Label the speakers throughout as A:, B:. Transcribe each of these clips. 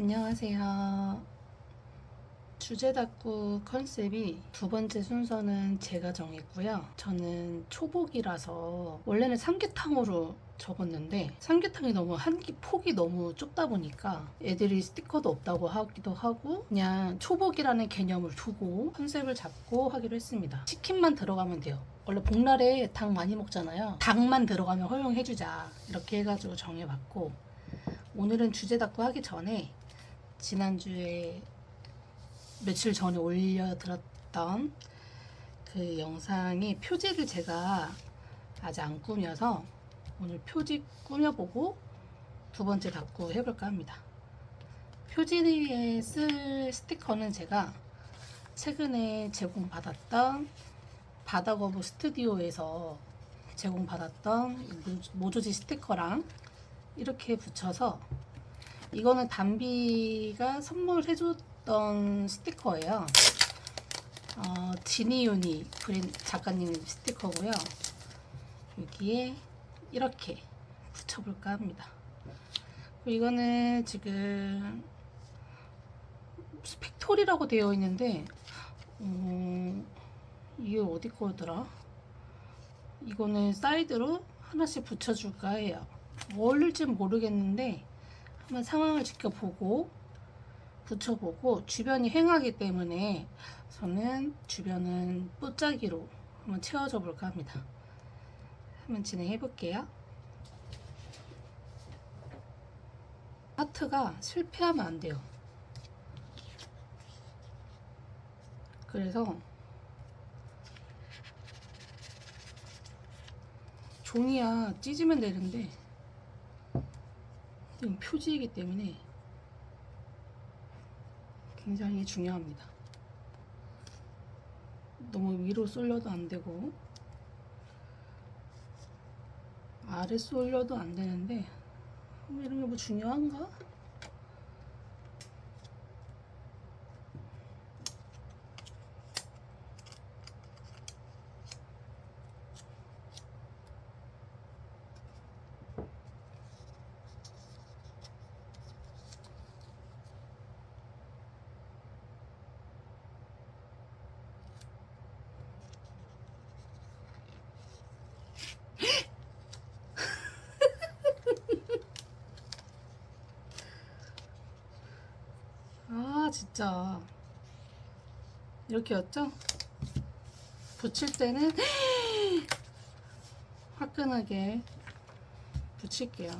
A: 안녕하세요. 주제답구 컨셉이 두 번째 순서는 제가 정했고요. 저는 초복이라서 원래는 삼계탕으로 적었는데 삼계탕이 너무 한 끼 폭이 너무 좁다 보니까 애들이 스티커도 없다고 하기도 하고 그냥 초복이라는 개념을 두고 컨셉을 잡고 하기로 했습니다. 치킨만 들어가면 돼요. 원래 복날에 닭 많이 먹잖아요. 닭만 들어가면 허용해주자 이렇게 해가지고 정해봤고 오늘은 주제답구 하기 전에 지난주에 며칠 전에 올려드렸던 그 영상의 표지를 제가 아직 안 꾸며서 오늘 표지 꾸며보고 두 번째 답구 해볼까 합니다. 표지에 쓸 스티커는 제가 최근에 제공받았던 바다거부 스튜디오에서 제공받았던 모조지 스티커랑 이렇게 붙여서 이거는 담비가 선물해줬던 스티커예요. 어, 지니유니 브랜 작가님 스티커고요. 여기에 이렇게 붙여볼까 합니다. 이거는 지금 스펙톨이라고 되어 있는데 어, 이게 어디 거더라? 이거는 사이드로 하나씩 붙여줄까 해요. 어울릴진 모르겠는데 한번 상황을 지켜보고 붙여보고 주변이 횡하기 때문에 저는 주변은 뽀짜기로 한번 채워줘 볼까 합니다. 한번 진행해 볼게요. 하트가 실패하면 안 돼요. 그래서 종이야 찢으면 되는데 이건 표지이기 때문에 굉장히 중요합니다. 너무 위로 쏠려도 안 되고 아래 쏠려도 안 되는데 뭐 이런 게 뭐 중요한가? 아 진짜 이렇게였죠? 붙일 때는 화끈하게 붙일게요.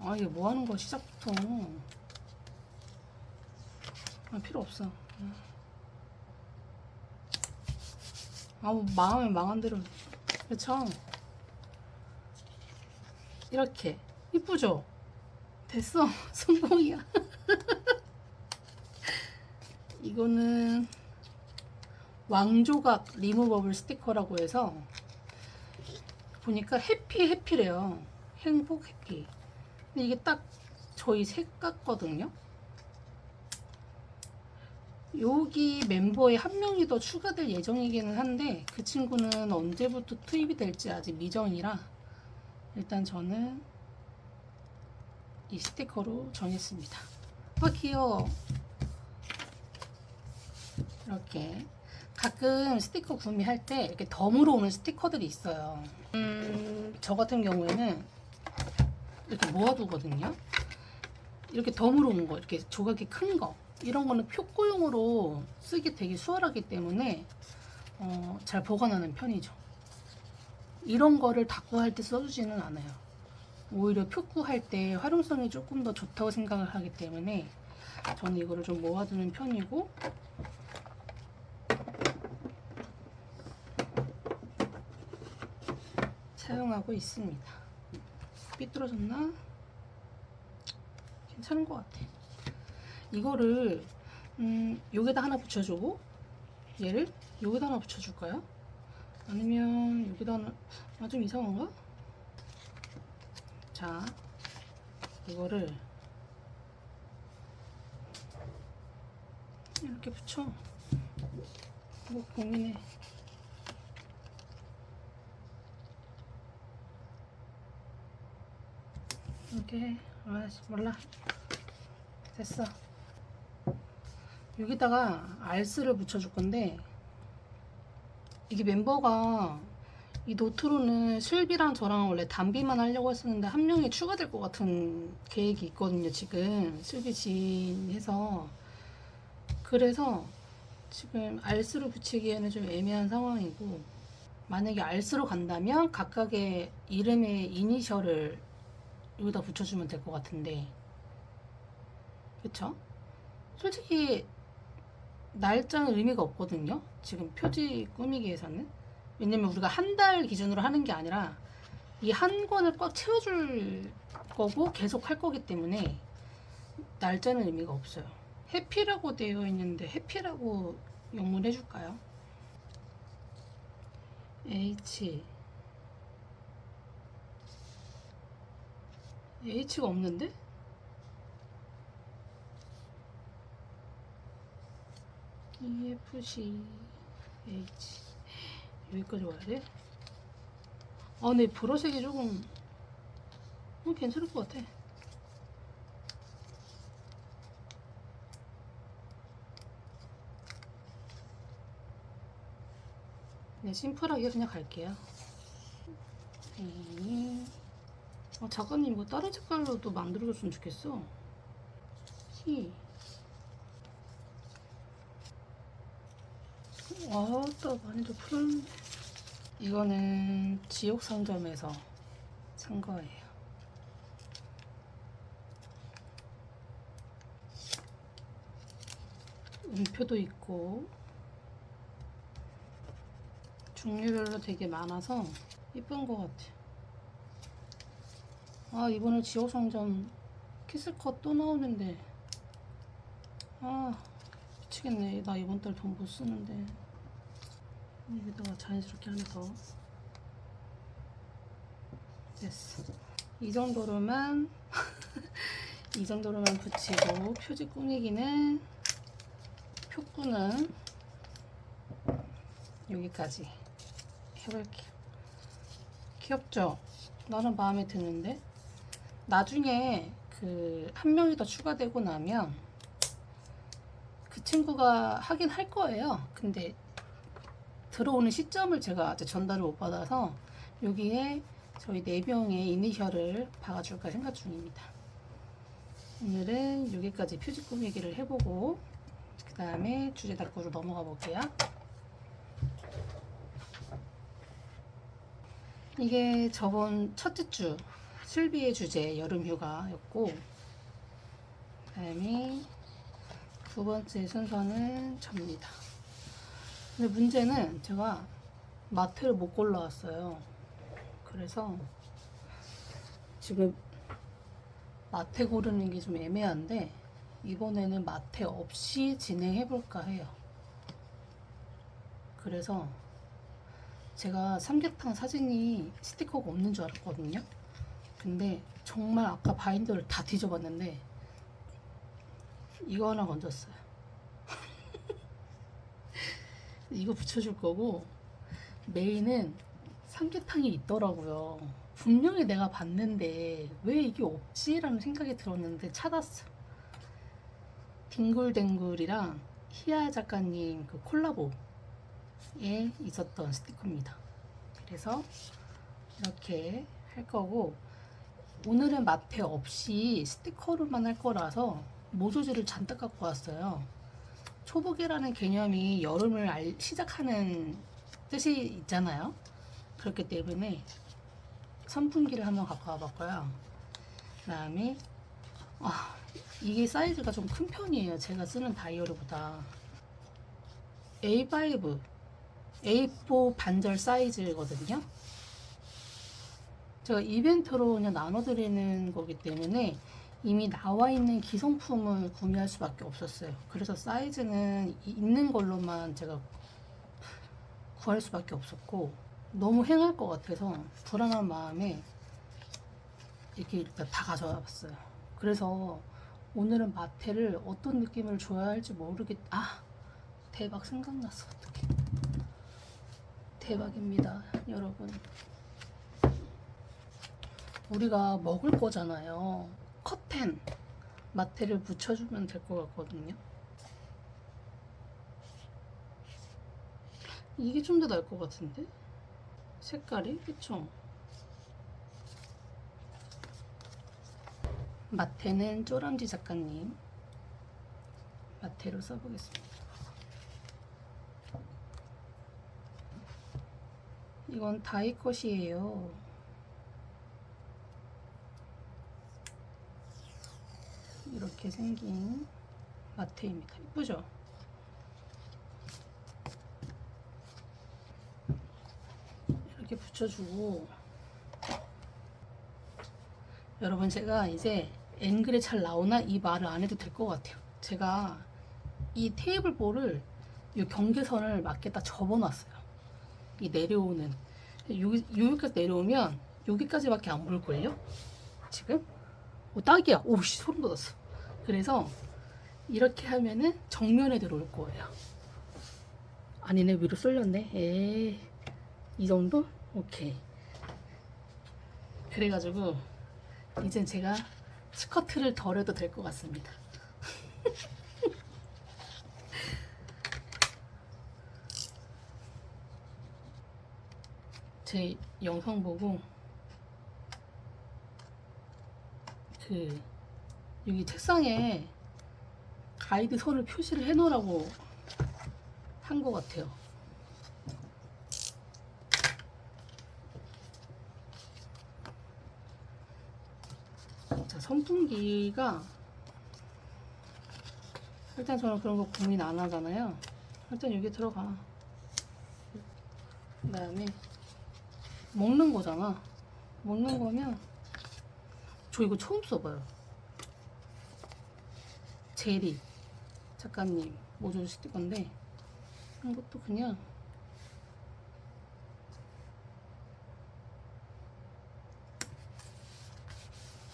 A: 아 이게 뭐 하는 거야 시작부터. 아 필요 없어. 아뭐 망하면 망한 대로 그렇죠? 이렇게 이쁘죠? 됐어 성공이야 이거는 왕조각 리무버블 스티커라고 해서 보니까 해피 해피래요 행복 해피 근데 이게 딱 저희 색 같거든요 여기 멤버에 한 명이 더 추가될 예정이기는 한데 그 친구는 언제부터 투입이 될지 아직 미정이라 일단 저는 이 스티커로 정했습니다. 아 귀여워. 이렇게 가끔 스티커 구매할 때 이렇게 덤으로 오는 스티커들이 있어요. 음, 저 같은 경우에는 이렇게 모아두거든요. 이렇게 덤으로 온 거, 이렇게 조각이 큰 거. 이런 거는 표구용으로 쓰기 되게 수월하기 때문에 어, 잘 보관하는 편이죠. 이런 거를 닦고 할 때 써주지는 않아요. 오히려 표구할 때 활용성이 조금 더 좋다고 생각을 하기 때문에 저는 이거를 좀 모아두는 편이고 사용하고 있습니다. 삐뚤어졌나? 괜찮은 것 같아. 이거를 음, 여기다 하나 붙여주고 얘를 여기다 하나 붙여줄까요? 아니면 여기다 하나 아 좀 이상한가? 자, 이거를 이렇게 붙여. 뭐 고민해. 이렇게 해. 아 몰라. 됐어. 여기다가 알스를 붙여줄 건데 이게 멤버가 이 노트로는 실비랑 저랑 원래 단비만 하려고 했었는데 한 명이 추가될 것 같은 계획이 있거든요 지금. 실비 지인 해서. 그래서 지금 알스를 붙이기에는 좀 애매한 상황이고 만약에 알스로 간다면 각각의 이름의 이니셜을 여기다 붙여주면 될 것 같은데 그쵸? 솔직히 날짜는 의미가 없거든요 지금 표지 꾸미기에서는 왜냐면 우리가 한 달 기준으로 하는 게 아니라 이 한 권을 꽉 채워줄 거고 계속 할 거기 때문에 날짜는 의미가 없어요 해피라고 되어 있는데 해피라고 영문 해 줄까요? H H가 없는데? EFC H 여기까지 와야 돼? 아 근데 보라색이 조금 어, 괜찮을 것 같아 네, 심플하게 그냥 갈게요. 네. 어, 작가님 이거 다른 색깔로도 만들어줬으면 좋겠어. 히. 아따 많이도 풀었네. 이거는 지옥 상점에서 산 거예요. 음표도 있고 종류별로 되게 많아서 이쁜 것 같아. 아 이번에 지옥상점 키스컷 또 나오는데 아 미치겠네. 나 이번 달 돈 못 쓰는데 여기다가 자연스럽게 하나 더 됐어. 이 정도로만 이 정도로만 붙이고 표지 꾸미기는 표구는 여기까지 해볼게요. 귀엽죠? 나는 마음에 드는데 나중에 그 한 명이 더 추가되고 나면 그 친구가 하긴 할 거예요. 근데 들어오는 시점을 제가 아직 전달을 못 받아서 여기에 저희 네 명의 이니셜을 박아줄까 생각 중입니다. 오늘은 여기까지 표지 꾸미기를 해보고 그 다음에 주제 답구로 넘어가 볼게요. 이게 저번 첫째 주 슬비의 주제 여름휴가였고 그다음에 두 번째 순서는 접니다. 근데 문제는 제가 마트를 못 골라왔어요. 그래서 지금 마트 고르는 게 좀 애매한데 이번에는 마트 없이 진행해 볼까 해요. 그래서 제가 삼계탕 사진이 스티커가 없는 줄 알았거든요. 근데 정말 아까 바인더를 다 뒤져봤는데 이거 하나 건졌어요. 이거 붙여줄 거고 메인은 삼계탕이 있더라고요. 분명히 내가 봤는데 왜 이게 없지라는 생각이 들었는데 찾았어. 뒹굴뒹굴이랑 희야 작가님 그 콜라보 에 있었던 스티커입니다. 그래서 이렇게 할 거고 오늘은 마테 없이 스티커로만 할 거라서 모조지를 잔뜩 갖고 왔어요. 초복이라는 개념이 여름을 알- 시작하는 뜻이 있잖아요. 그렇기 때문에 선풍기를 한번 갖고 와봤고요. 그 다음에 아, 이게 사이즈가 좀 큰 편이에요. 제가 쓰는 다이어리보다 A5 A4 반절 사이즈거든요. 제가 이벤트로 그냥 나눠드리는 거기 때문에 이미 나와 있는 기성품을 구매할 수밖에 없었어요. 그래서 사이즈는 이- 있는 걸로만 제가 구할 수밖에 없었고 너무 행할 것 같아서 불안한 마음에 이렇게 일단 다 가져와 봤어요. 그래서 오늘은 마테를 어떤 느낌을 줘야 할지 모르겠. 아 대박 생각났어 어떡해. 대박입니다, 여러분. 우리가 먹을 거잖아요. 커튼 마테를 붙여주면 될 것 같거든요. 이게 좀 더 나을 것 같은데? 색깔이? 그쵸? 마테는 쪼랑지 작가님 마테로 써보겠습니다. 이건 다이컷이에요. 이렇게 생긴 마테입니다. 이쁘죠? 이렇게 붙여주고 여러분 제가 이제 앵글에 잘 나오나 이 말을 안 해도 될 것 같아요. 제가 이 테이블 볼을 이 경계선을 맞게 딱 접어놨어요. 이 내려오는 여기 여기까지 내려오면 여기까지밖에 안 보일걸요? 지금? 오 딱이야. 오씨 소름 돋았어. 그래서 이렇게 하면은 정면에 들어올 거예요. 아니네 위로 쏠렸네. 에이 이 정도? 오케이. 그래가지고 이젠 제가 스커트를 덜 해도 될 것 같습니다. 제 영상 보고 그 여기 책상에 가이드 선을 표시를 해 놓으라고 한 것 같아요. 자, 선풍기가 일단 저는 그런 거 고민 안 하잖아요. 일단 여기 들어가. 그 다음에 먹는 거잖아. 먹는 거면 저 이거 처음 써봐요. 제리 작가님 모듈 스티커인데 이것도 그냥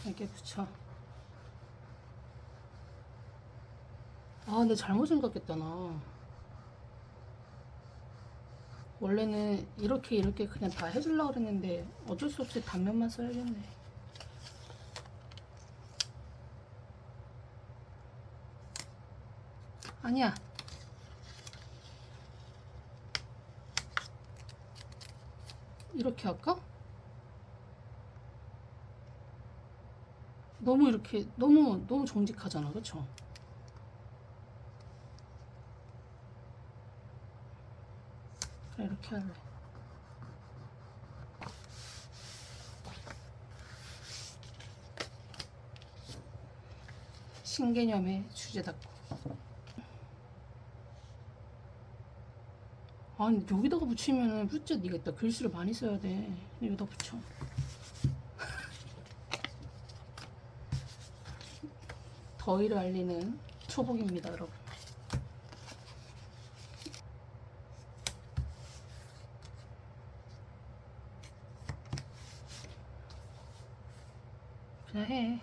A: 이렇게 붙여. 아, 근데 잘못 생각했다, 나. 원래는 이렇게 이렇게 그냥 다 해주려고 그랬는데 어쩔 수 없이 단면만 써야겠네. 아니야. 이렇게 할까? 너무 이렇게 너무 너무 정직하잖아, 그렇죠? 그래 이렇게 할래. 신개념의 주제답고. 아니 여기다가 붙이면은 진짜 네가 이따 글씨를 많이 써야 돼. 여기다 붙여. 더위를 알리는 초복입니다, 여러분. 그냥 해.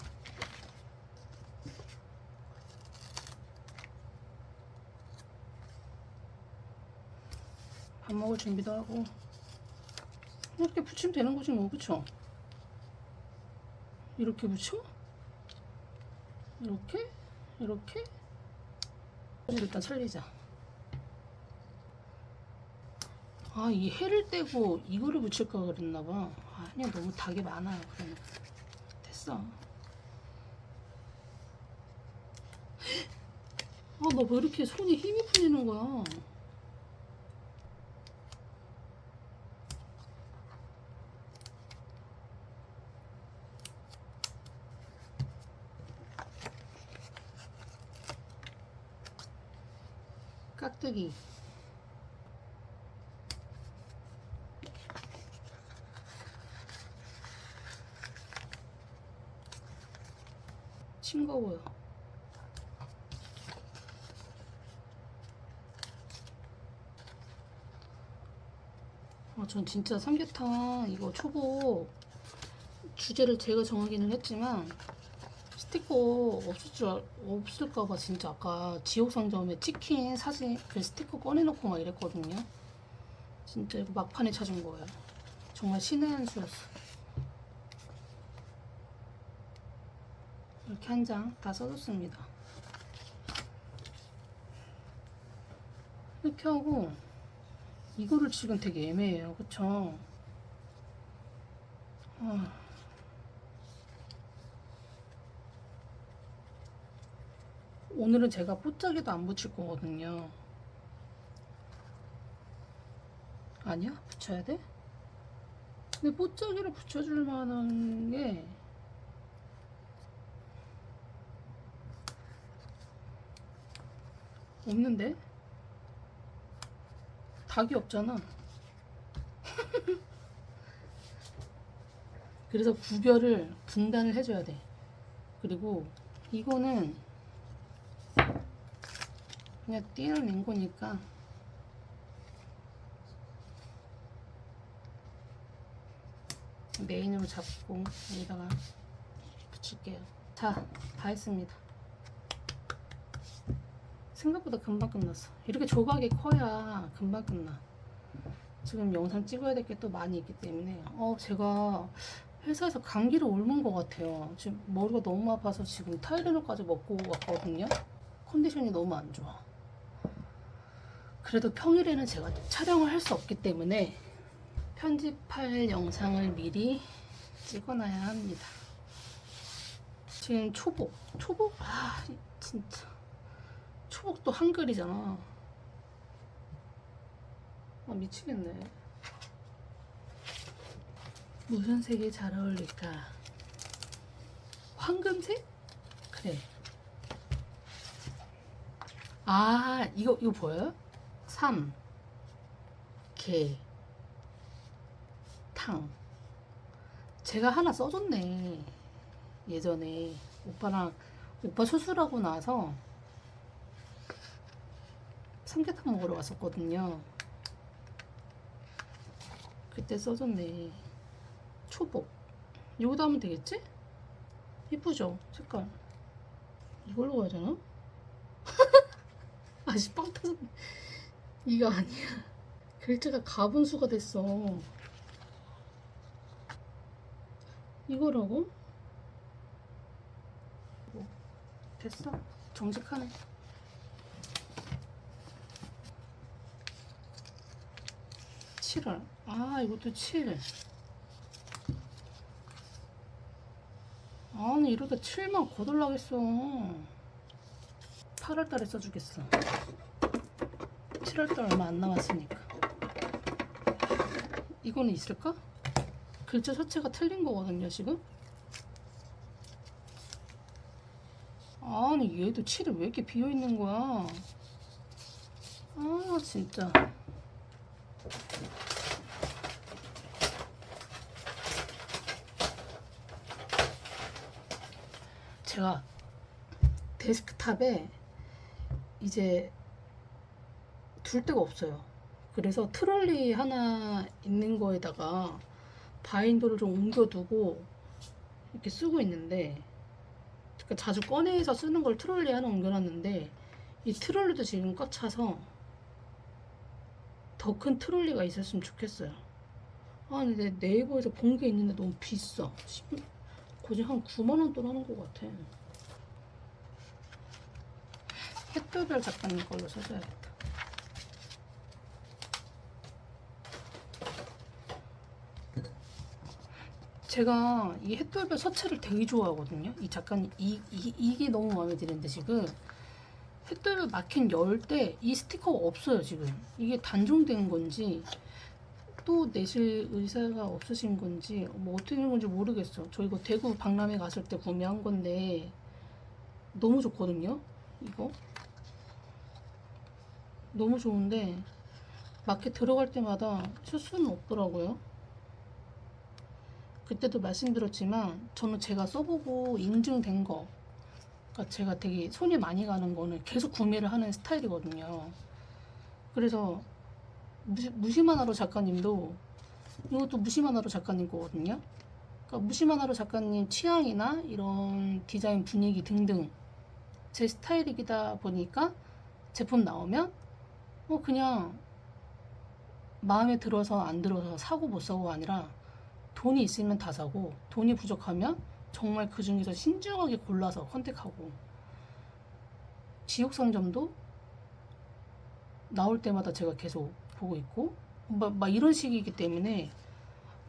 A: 밥 먹을 준비도 하고 이렇게 붙이면 되는 거지 뭐 그쵸? 이렇게 붙여? 이렇게? 이렇게? 일단 살리자 아 이 해를 떼고 이거를 붙일까 그랬나봐 아니야 너무 닭이 많아요 그러면 됐어 아나 왜 이렇게 손이 힘이 풀리는 거야 깍두기. 싱거워요. 아, 전 진짜 삼계탕 이거 초보 주제를 제가 정하기는 했지만 스티커 없을 줄 알- 없을까봐 진짜 아까 지옥 상점에 치킨 사진 그 스티커 꺼내놓고 막 이랬거든요. 진짜 이거 막판에 찾은 거예요. 정말 신의 한 수였어. 이렇게 한 장 다 써줬습니다. 이렇게 하고 이거를 지금 되게 애매해요. 그쵸? 아. 오늘은 제가 뽀짝이도 안 붙일 거거든요. 아니야? 붙여야 돼? 근데 뽀짝이를 붙여줄 만한 게 없는데? 닭이 없잖아. 그래서 구별을 분단을 해줘야 돼. 그리고 이거는 그냥 띄어낸 거니까 메인으로 잡고 여기다가 붙일게요. 자, 다 했습니다. 생각보다 금방 끝났어. 이렇게 조각이 커야 금방 끝나. 지금 영상 찍어야 될 게 또 많이 있기 때문에 어 제가 회사에서 감기를 옮은 것 같아요. 지금 머리가 너무 아파서 지금 타이레놀까지 먹고 왔거든요. 컨디션이 너무 안 좋아. 그래도 평일에는 제가 촬영을 할 수 없기 때문에 편집할 영상을 미리 찍어놔야 합니다. 지금 초복, 초복, 아 진짜 초복도 한글이잖아. 아 미치겠네. 무슨 색이 잘 어울릴까? 황금색? 그래. 아 이거 이거 보여요? 3 개, 탕. 제가 하나 써줬네. 예전에 오빠랑 오빠 수술하고 나서 삼계탕 먹으러 갔었거든요. 그때 써줬네. 초복. 이거도 하면 되겠지? 이쁘죠? 색깔. 이걸로 가야 되나? 아씨 빵 터졌네. 이거 아니야. 글자가 가분수가 됐어. 이거라고? 뭐, 됐어. 정직하네. 칠월 아 이것도 7 아니 이러다 7만 거덜나겠어 8월달에 써주겠어 7월달 얼마 안 남았으니까. 이거는 있을까? 글자 자체가 틀린 거거든요 지금? 아니 얘도 7이 왜 이렇게 비어있는 거야? 아 진짜. 제가 데스크탑에 이제 둘 데가 없어요. 그래서 트롤리 하나 있는 거에다가 바인더를 좀 옮겨두고 이렇게 쓰고 있는데 그러니까 자주 꺼내서 쓰는 걸 트롤리 하나 옮겨놨는데 이 트롤리도 지금 꽉 차서 더 큰 트롤리가 있었으면 좋겠어요. 아 근데 네이버에서 본 게 있는데 너무 비싸. 10, 거의 한 9만 원 돈 하는 것 같아. 햇도별 작가님 걸로 써줘야겠다. 제가 이 햇돌별 서체를 되게 좋아하거든요. 이 작가님 이, 이 이게 너무 마음에 드는데 지금 햇돌별 마켓 열 때 이 스티커가 없어요 지금. 이게 단종된 건지 또 내실 의사가 없으신 건지 뭐 어떻게 된 건지 모르겠어. 저 이거 대구 박람회 갔을 때 구매한 건데 너무 좋거든요. 이거 너무 좋은데 마켓 들어갈 때마다 쓸 수는 없더라고요. 그때도 말씀드렸지만 저는 제가 써보고 인증된 거 그러니까 제가 되게 손이 많이 가는 거는 계속 구매를 하는 스타일이거든요. 그래서 무시, 무시만하로 작가님도 이것도 무시만하로 작가님 거거든요. 그러니까 무시만하로 작가님 취향이나 이런 디자인 분위기 등등 제 스타일이다 보니까 제품 나오면 어 그냥 마음에 들어서 안 들어서 사고 못 사고가 아니라 돈이 있으면 다 사고 돈이 부족하면 정말 그 중에서 신중하게 골라서 컨택하고 지옥 상점도 나올 때마다 제가 계속 보고 있고 막, 막 이런 식이기 때문에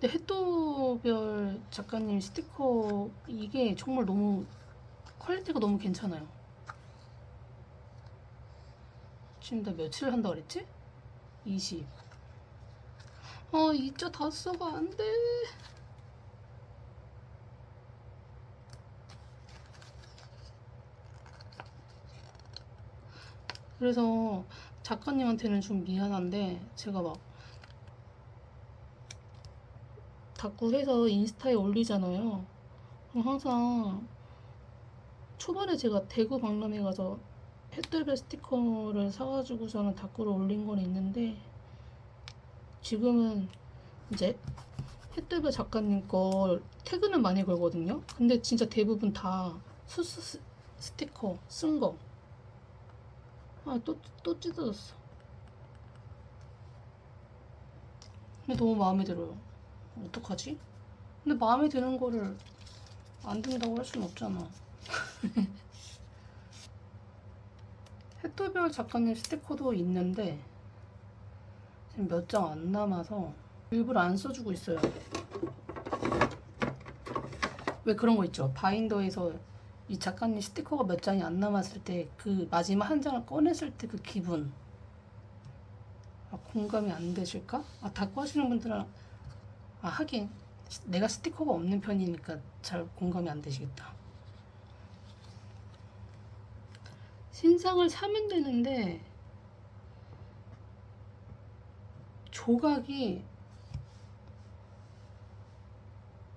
A: 근데 햇도별 작가님 스티커 이게 정말 너무 퀄리티가 너무 괜찮아요. 지금 나 며칠 한다 그랬지? 20. 아, 이자 다 써가 안 돼. 그래서 작가님한테는 좀 미안한데 제가 막 자꾸 해서 인스타에 올리잖아요. 항상 초반에 제가 대구 박람회 가서 햇돌별 스티커를 사가지고서는 다꾸를 올린 건 있는데 지금은 이제 햇돌별 작가님 거 태그는 많이 걸거든요. 근데 진짜 대부분 다 수수 스- 스티커 쓴 거. 아, 또, 또 찢어졌어. 근데 너무 마음에 들어요. 어떡하지? 근데 마음에 드는 거를 안 든다고 할 수는 없잖아. 햇도별 작가님 스티커도 있는데 지금 몇 장 안 남아서 일부러 안 써주고 있어요. 왜 그런 거 있죠? 바인더에서 이 작가님 스티커가 몇 장이 안 남았을 때 그 마지막 한 장을 꺼냈을 때 그 기분 아, 공감이 안 되실까? 아 닫고 하시는 분들은 아 하긴 내가 스티커가 없는 편이니까 잘 공감이 안 되시겠다. 신상을 사면 되는데 조각이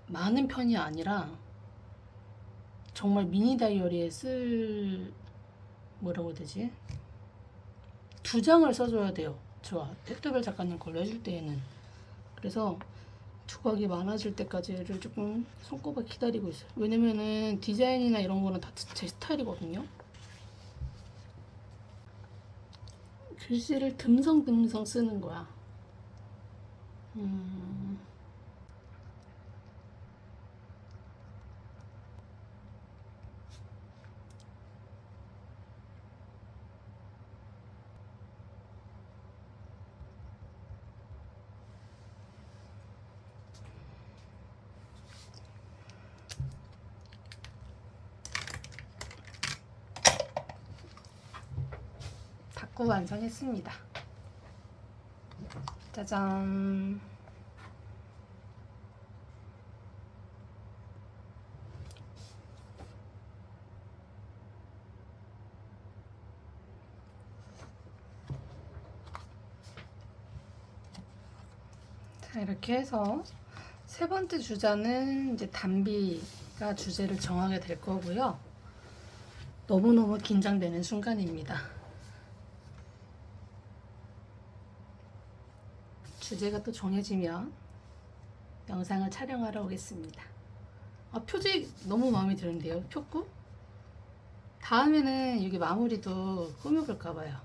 A: 많은 편이 아니라 정말 미니 다이어리에 쓸 뭐라고 해야 되지? 두 장을 써줘야 돼요. 저 택도별 작가님 걸로 해줄 때에는 그래서 조각이 많아질 때까지를 조금 손꼽아 기다리고 있어요. 왜냐면은 디자인이나 이런 거는 다 제 스타일이거든요. 글씨를 듬성듬성 쓰는 거야. 음. 닦고 완성했습니다. 짜잔. 자, 이렇게 해서 세 번째 주자는 이제 담비가 주제를 정하게 될 거고요. 너무너무 긴장되는 순간입니다. 주제가 또 정해지면 영상을 촬영하러 오겠습니다. 아, 표지 너무 마음에 드는데요, 표구? 다음에는 여기 마무리도 꾸며볼까봐요.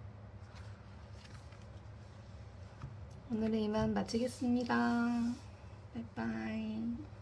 A: 오늘은 이만 마치겠습니다. 바이바이.